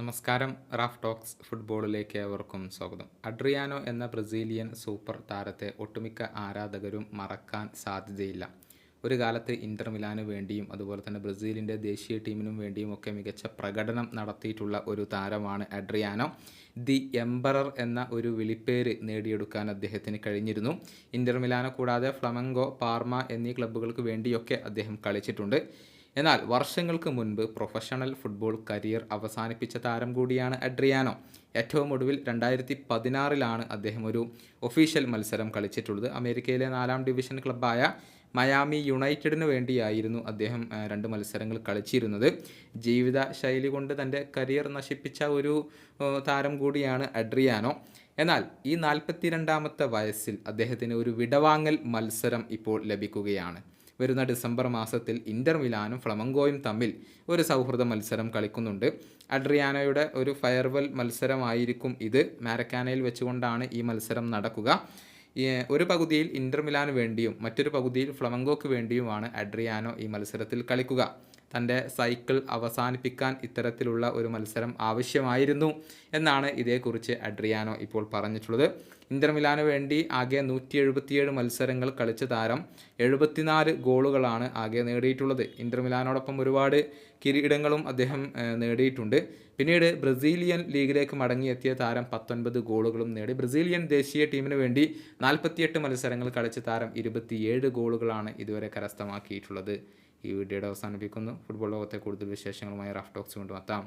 നമസ്കാരം Raf talks ഫുട്ബോളിലേക്ക് ഏവർക്കും സ്വാഗതം. അഡ്രിയാനോ എന്ന ബ്രസീലിയൻ സൂപ്പർ താരത്തെ ഒട്ടുമിക്ക ആരാധകരും മറക്കാൻ സാധ്യതയില്ല. ഒരു കാലത്ത് ഇന്റർ മിലാന് വേണ്ടിയും അതുപോലെ തന്നെ ബ്രസീലിന്റെ ദേശീയ ടീമിനും വേണ്ടിയും ഒക്കെ മികച്ച പ്രകടനം നടത്തിയിട്ടുള്ള ഒരു താരമാണ് അഡ്രിയാനോ. ദി എംബറർ എന്ന ഒരു വിളിപ്പേര് നേടിയെടുക്കാൻ അദ്ദേഹത്തിന് കഴിഞ്ഞിരുന്നു. ഇന്റർ മിലാനോ കൂടാതെ ഫ്ലമങ്കോ പാർമ എന്നീ ക്ലബ്ബുകൾക്ക് വേണ്ടിയൊക്കെ അദ്ദേഹം കളിച്ചിട്ടുണ്ട്. എന്നാൽ വർഷങ്ങൾക്ക് മുൻപ് പ്രൊഫഷണൽ ഫുട്ബോൾ കരിയർ അവസാനിപ്പിച്ച താരം കൂടിയാണ് അഡ്രിയാനോ. ഏറ്റവും ഒടുവിൽ രണ്ടായിരത്തി പതിനാറിലാണ് അദ്ദേഹം ഒരു ഒഫീഷ്യൽ മത്സരം കളിച്ചിട്ടുള്ളത്. അമേരിക്കയിലെ നാലാം ഡിവിഷൻ ക്ലബ്ബായ മയാമി യുണൈറ്റഡിന് വേണ്ടിയായിരുന്നു അദ്ദേഹം രണ്ട് മത്സരങ്ങൾ കളിച്ചിരുന്നത്. ജീവിത ശൈലി കൊണ്ട് തന്റെ കരിയർ നശിപ്പിച്ച ഒരു താരം കൂടിയാണ് അഡ്രിയാനോ. എന്നാൽ ഈ നാൽപ്പത്തിരണ്ടാമത്തെ വയസ്സിൽ അദ്ദേഹത്തിന് ഒരു വിടവാങ്ങൽ മത്സരം ഇപ്പോൾ ലഭിക്കുകയാണ്. വരുന്ന ഡിസംബർ മാസത്തിൽ ഇന്റർ മിലാനും ഫ്ലമങ്കോയും തമ്മിൽ ഒരു സൗഹൃദ മത്സരം കളിക്കുന്നുണ്ട്. അഡ്രിയാനോയുടെ ഒരു ഫയർവെൽ മത്സരമായിരിക്കും ഇത്. മാരക്കാനയിൽ വെച്ചുകൊണ്ടാണ് ഈ മത്സരം നടക്കുക. ഒരു പകുതിയിൽ ഇന്റർ മിലാന് വേണ്ടിയും മറ്റൊരു പകുതിയിൽ ഫ്ലമങ്കോക്ക് വേണ്ടിയുമാണ് അഡ്രിയാനോ ഈ മത്സരത്തിൽ കളിക്കുക. തന്റെ സൈക്കിൾ അവസാനിപ്പിക്കാൻ ഇത്തരത്തിലുള്ള ഒരു മത്സരം ആവശ്യമായിരുന്നു എന്നാണ് ഇതേക്കുറിച്ച് അഡ്രിയാനോ ഇപ്പോൾ പറഞ്ഞിട്ടുള്ളത്. ഇന്റർ മിലാന് വേണ്ടി ആകെ നൂറ്റി എഴുപത്തിയേഴ് മത്സരങ്ങൾ കളിച്ച താരം എഴുപത്തിനാല് ഗോളുകളാണ് ആകെ നേടിയിട്ടുള്ളത്. ഇന്റർ മിലാനോടൊപ്പം ഒരുപാട് കിരീടങ്ങളും അദ്ദേഹം നേടിയിട്ടുണ്ട്. പിന്നീട് ബ്രസീലിയൻ ലീഗിലേക്ക് മടങ്ങിയെത്തിയ താരം പത്തൊൻപത് ഗോളുകളും നേടി. ബ്രസീലിയൻ ദേശീയ ടീമിന് വേണ്ടി നാൽപ്പത്തിയെട്ട് മത്സരങ്ങൾ കളിച്ച താരം ഇരുപത്തിയേഴ് ഗോളുകളാണ് ഇതുവരെ കരസ്ഥമാക്കിയിട്ടുള്ളത്. ഈ വീഡിയോയുടെ അവസാനിപ്പിക്കുന്നു. ഫുട്ബോൾ ലോകത്തെ കൂടുതൽ വിശേഷങ്ങളുമായി റഫ് ടോക്സ് കൊണ്ടുവെത്താം.